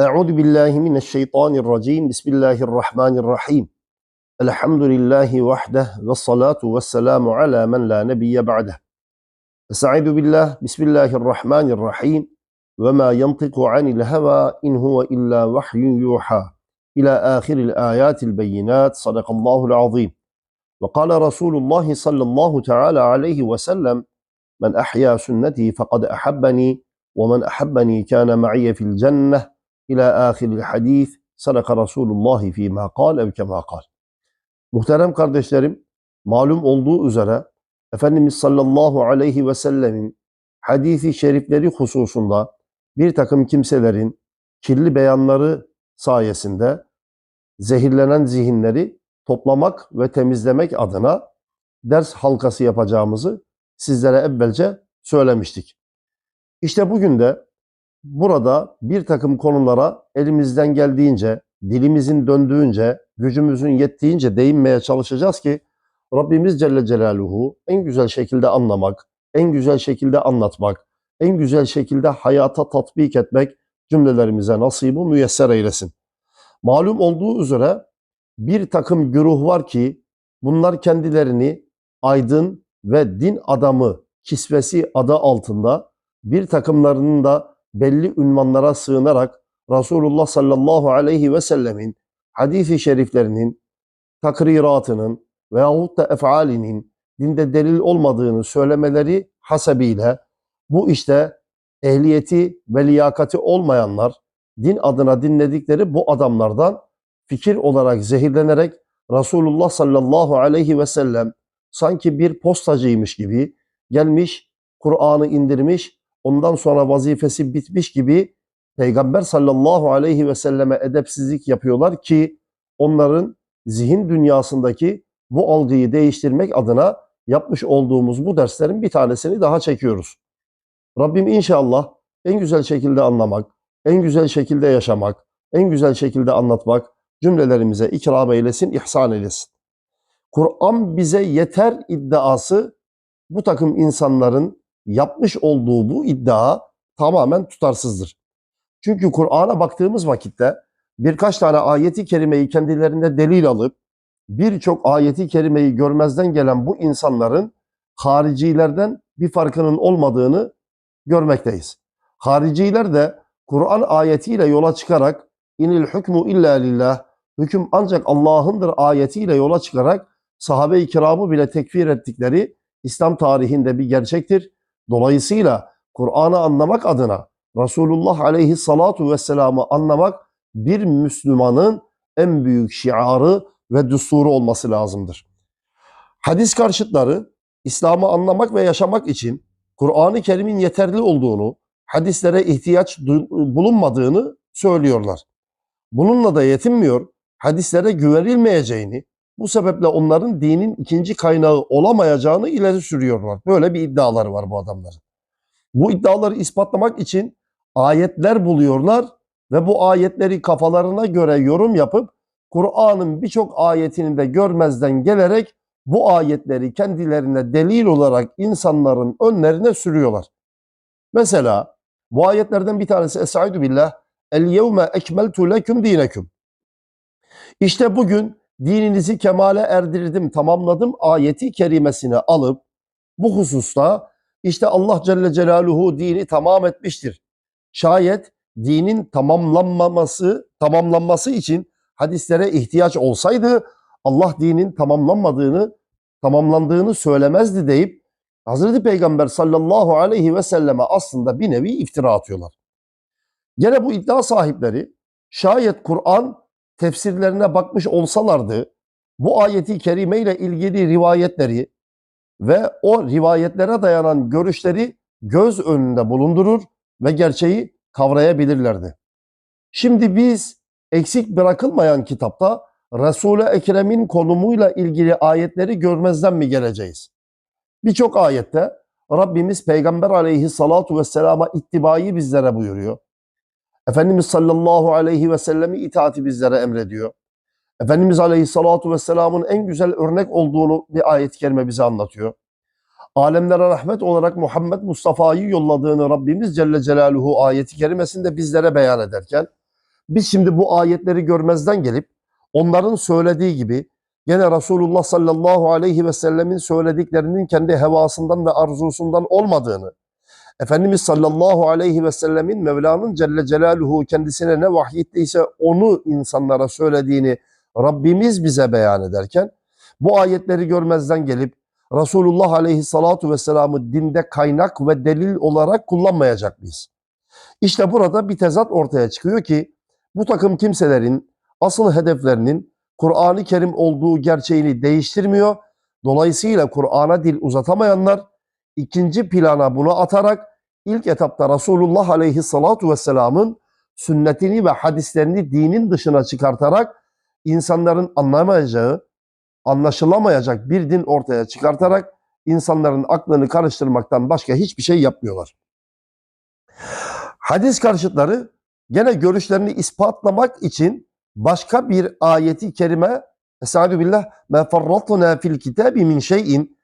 أعوذ بالله من الشيطان الرجيم. بسم الله الرحمن الرحيم. الحمد لله وحده والصلاة والسلام على من لا نبي بعده. أستعيذ بالله. بسم الله الرحمن الرحيم. وما ينطق عن الهوى إن هو إلا وحي يوحى. إلى آخر الآيات البينات. صدق الله العظيم. وقال رسول الله صلى الله تعالى عليه وسلم من أحيا سنتي فقد أحبني ومن أحبني كان معي في الجنة. İlâ âhiril hadîf sadaka Resulullah fîmâ kal ev kemâ kal. Muhterem kardeşlerim, malum olduğu üzere Efendimiz sallallahu aleyhi ve sellemin hadisi şerifleri hususunda bir takım kimselerin kirli beyanları sayesinde zehirlenen zihinleri toplamak ve temizlemek adına ders halkası yapacağımızı sizlere evvelce söylemiştik. İşte bugün de burada bir takım konulara elimizden geldiğince, dilimizin döndüğünce, gücümüzün yettiğince değinmeye çalışacağız ki Rabbimiz Celle Celaluhu en güzel şekilde anlamak, en güzel şekilde anlatmak, en güzel şekilde hayata tatbik etmek cümlelerimize nasibi müyesser eylesin. Malum olduğu üzere bir takım güruh var ki bunlar kendilerini aydın ve din adamı kisvesi adı altında bir takımlarının da belli ünvanlara sığınarak Resulullah sallallahu aleyhi ve sellemin hadisi şeriflerinin takriratının veyahut da efalinin dinde delil olmadığını söylemeleri hasebiyle bu işte ehliyeti ve liyakati olmayanlar din adına dinledikleri bu adamlardan fikir olarak zehirlenerek Resulullah sallallahu aleyhi ve sellem sanki bir postacıymış gibi gelmiş, Kur'an'ı indirmiş, ondan sonra vazifesi bitmiş gibi Peygamber sallallahu aleyhi ve selleme edepsizlik yapıyorlar ki onların zihin dünyasındaki bu algıyı değiştirmek adına yapmış olduğumuz bu derslerin bir tanesini daha çekiyoruz. Rabbim inşallah en güzel şekilde anlamak, en güzel şekilde yaşamak, en güzel şekilde anlatmak cümlelerimize ikram eylesin, ihsan eylesin. Kur'an bize yeter iddiası bu takım insanların yapmış olduğu bu iddia tamamen tutarsızdır. Çünkü Kur'an'a baktığımız vakitte birkaç tane ayeti kerimeyi kendilerinde delil alıp birçok ayeti kerimeyi görmezden gelen bu insanların haricilerden bir farkının olmadığını görmekteyiz. Hariciler de Kur'an ayetiyle yola çıkarak inil hükmü illa lillah hüküm ancak Allah'ındır ayetiyle yola çıkarak sahabe-i kiramı bile tekfir ettikleri İslam tarihinde bir gerçektir. Dolayısıyla Kur'an'ı anlamak adına Resulullah aleyhissalatu vesselam'ı anlamak bir Müslümanın en büyük şiarı ve düsturu olması lazımdır. Hadis karşıtları İslam'ı anlamak ve yaşamak için Kur'an-ı Kerim'in yeterli olduğunu, hadislere ihtiyaç bulunmadığını söylüyorlar. Bununla da yetinmiyor, hadislere güvenilmeyeceğini, bu sebeple onların dinin ikinci kaynağı olamayacağını ileri sürüyorlar. Böyle bir iddiaları var bu adamların. Bu iddiaları ispatlamak için ayetler buluyorlar ve bu ayetleri kafalarına göre yorum yapıp Kur'an'ın birçok ayetini de görmezden gelerek bu ayetleri kendilerine delil olarak insanların önlerine sürüyorlar. Mesela bu ayetlerden bir tanesi Esaidu billah El yevme ekmeltu leküm dineküm. İşte bugün dininizi kemale erdirdim, tamamladım ayeti kerimesini alıp bu hususta işte Allah Celle Celaluhu dini tamam etmiştir. Şayet dinin tamamlanmaması, tamamlanması için hadislere ihtiyaç olsaydı Allah dinin tamamlanmadığını, tamamlandığını söylemezdi deyip Hazreti Peygamber sallallahu aleyhi ve selleme aslında bir nevi iftira atıyorlar. Gene bu iddia sahipleri şayet Kur'an tefsirlerine bakmış olsalardı bu ayeti kerime ile ilgili rivayetleri ve o rivayetlere dayanan görüşleri göz önünde bulundurur ve gerçeği kavrayabilirlerdi. Şimdi biz eksik bırakılmayan kitapta Resul-i Ekrem'in konumuyla ilgili ayetleri görmezden mi geleceğiz? Birçok ayette Rabbimiz Peygamber aleyhissalatu vesselama ittibayı bizlere buyuruyor. Efendimiz sallallahu aleyhi ve sellemi itaati bizlere emrediyor. Efendimiz aleyhissalatu vesselamın en güzel örnek olduğunu bir ayet-i kerime bize anlatıyor. Alemlere rahmet olarak Muhammed Mustafa'yı yolladığını Rabbimiz Celle Celaluhu ayeti kerimesinde bizlere beyan ederken Biz şimdi bu ayetleri görmezden gelip onların söylediği gibi gene Resulullah sallallahu aleyhi ve sellemin söylediklerinin kendi hevasından ve arzusundan olmadığını, Efendimiz sallallahu aleyhi ve sellemin Mevla'nın Celle Celaluhu kendisine ne vahyettiyse onu insanlara söylediğini Rabbimiz bize beyan ederken bu ayetleri görmezden gelip Resulullah aleyhissalatu vesselam'ı dinde kaynak ve delil olarak kullanmayacak mıyız? İşte burada bir tezat ortaya çıkıyor ki bu takım kimselerin asıl hedeflerinin Kur'an-ı Kerim olduğu gerçeğini değiştirmiyor. Dolayısıyla Kur'an'a dil uzatamayanlar ikinci plana bunu atarak ilk etapta Resulullah aleyhissalatu vesselamın sünnetini ve hadislerini dinin dışına çıkartarak insanların anlamayacağı, anlaşılamayacak bir din ortaya çıkartarak insanların aklını karıştırmaktan başka hiçbir şey yapmıyorlar. Hadis karşıtları gene görüşlerini ispatlamak için başka bir ayeti kerime Estaizu billah ma farratna fil kitabi min şeyin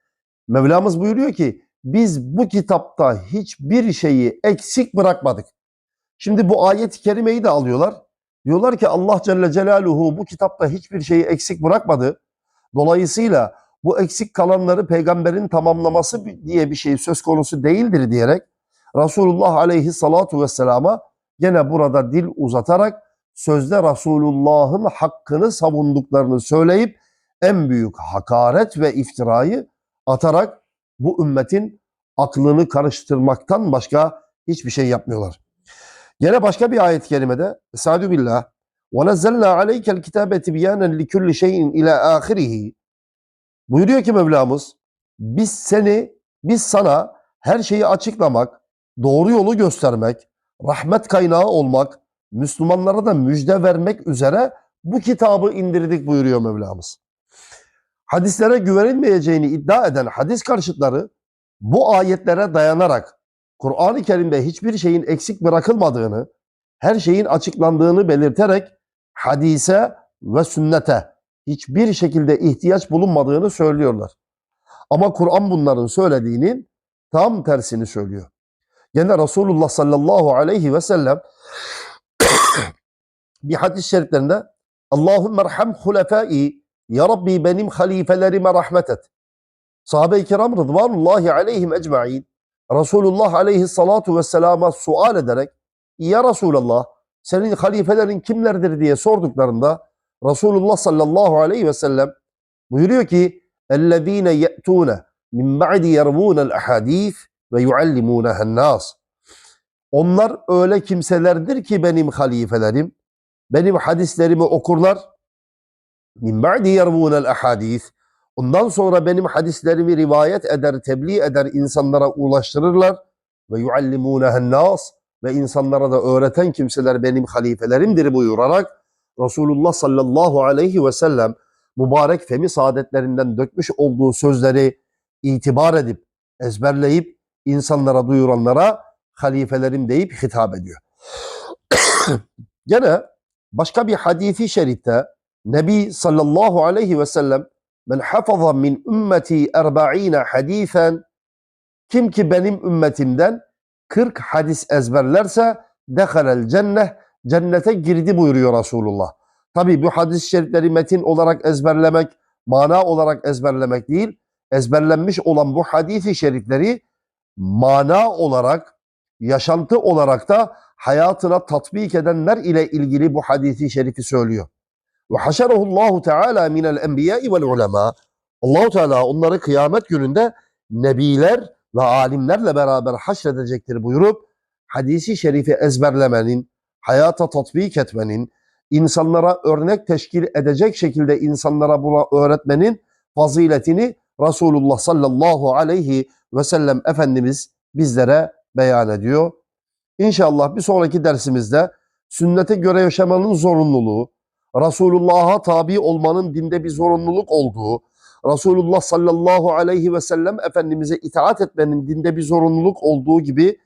Mevlamız buyuruyor ki biz bu kitapta hiçbir şeyi eksik bırakmadık. Şimdi bu ayet-i kerimeyi de alıyorlar. Diyorlar ki Allah Celle Celaluhu bu kitapta hiçbir şeyi eksik bırakmadı. Dolayısıyla bu eksik kalanları peygamberin tamamlaması diye bir şey söz konusu değildir diyerek Resulullah aleyhissalatu vesselama gene burada dil uzatarak sözde Resulullah'ın hakkını savunduklarını söyleyip en büyük hakaret ve iftirayı atarak bu ümmetin aklını karıştırmaktan başka hiçbir şey yapmıyorlar. Yine başka bir ayet-i kerimede Estaizu billah وَنَزَّلْنَا عَلَيْكَ الْكِتَابَ تِبْيَانًا لِكُلِّ شَيْءٍ ila ahirihi Buyuruyor ki Mevlamız biz seni, biz sana her şeyi açıklamak, doğru yolu göstermek, rahmet kaynağı olmak, Müslümanlara da müjde vermek üzere bu kitabı indirdik buyuruyor Mevlamız. Hadislere güvenilmeyeceğini iddia eden hadis karşıtları bu ayetlere dayanarak Kur'an-ı Kerim'de hiçbir şeyin eksik bırakılmadığını, her şeyin açıklandığını belirterek hadise ve sünnete hiçbir şekilde ihtiyaç bulunmadığını söylüyorlar. Ama Kur'an bunların söylediğinin tam tersini söylüyor. Gene Resulullah sallallahu aleyhi ve sellem bir hadis-i şeriflerinde Allahümme erham Ya Rabbi benim halifelerime rahmet et. Sahabe-i kiram rıdvanullahi aleyhim ecma'in Resulullah aleyhissalatu vesselama sual ederek Ya Resulallah senin halifelerin kimlerdir diye sorduklarında Resulullah sallallahu aleyhi ve sellem buyuruyor ki اَلَّذ۪ينَ يَأْتُونَ مِنْ بَعْدِ يَرْمُونَ الْاَحَاد۪يثِ وَيُعَلِّمُونَهَا النَّاسِ Onlar öyle kimselerdir ki benim halifelerim, benim hadislerimi okurlar. Min ba'di yervûnel ahadîth. Ondan sonra benim hadislerimi rivayet eder, tebliğ eder, insanlara ulaştırırlar. Ve yuallimûnehen nâs. Ve insanlara da öğreten kimseler benim halifelerimdir buyurarak Resulullah sallallahu aleyhi ve sellem mübarek femi saadetlerinden dökmüş olduğu sözleri itibar edip, ezberleyip insanlara duyuranlara halifelerim deyip hitap ediyor. Gene başka bir hadisi şerifte Nebi sallallahu aleyhi ve sellem men hafaza min ümmeti erba'ine hadisen kim ki benim ümmetimden 40 hadis ezberlerse dehalel cenneh cennete girdi buyuruyor Resulullah. Tabi bu hadis-i şerifleri metin olarak ezberlemek, mana olarak ezberlemek değil, ezberlenmiş olan bu hadisi şerifleri mana olarak, yaşantı olarak da hayatına tatbik edenler ile ilgili bu hadisi şerifi söylüyor. Ve haşerahullahu teala minel enbiya'i vel ulema. Allahu Teala onları kıyamet gününde nebiler ve alimlerle beraber haşredecektir buyurup hadisi şerifi ezberlemenin, hayata tatbik etmenin, insanlara örnek teşkil edecek şekilde insanlara buna öğretmenin faziletini Resulullah sallallahu aleyhi ve sellem Efendimiz bizlere beyan ediyor. İnşallah bir sonraki dersimizde sünnete göre yaşamanın zorunluluğu, Resulullah'a tabi olmanın dinde bir zorunluluk olduğu, Resulullah sallallahu aleyhi ve sellem Efendimiz'e itaat etmenin dinde bir zorunluluk olduğu gibi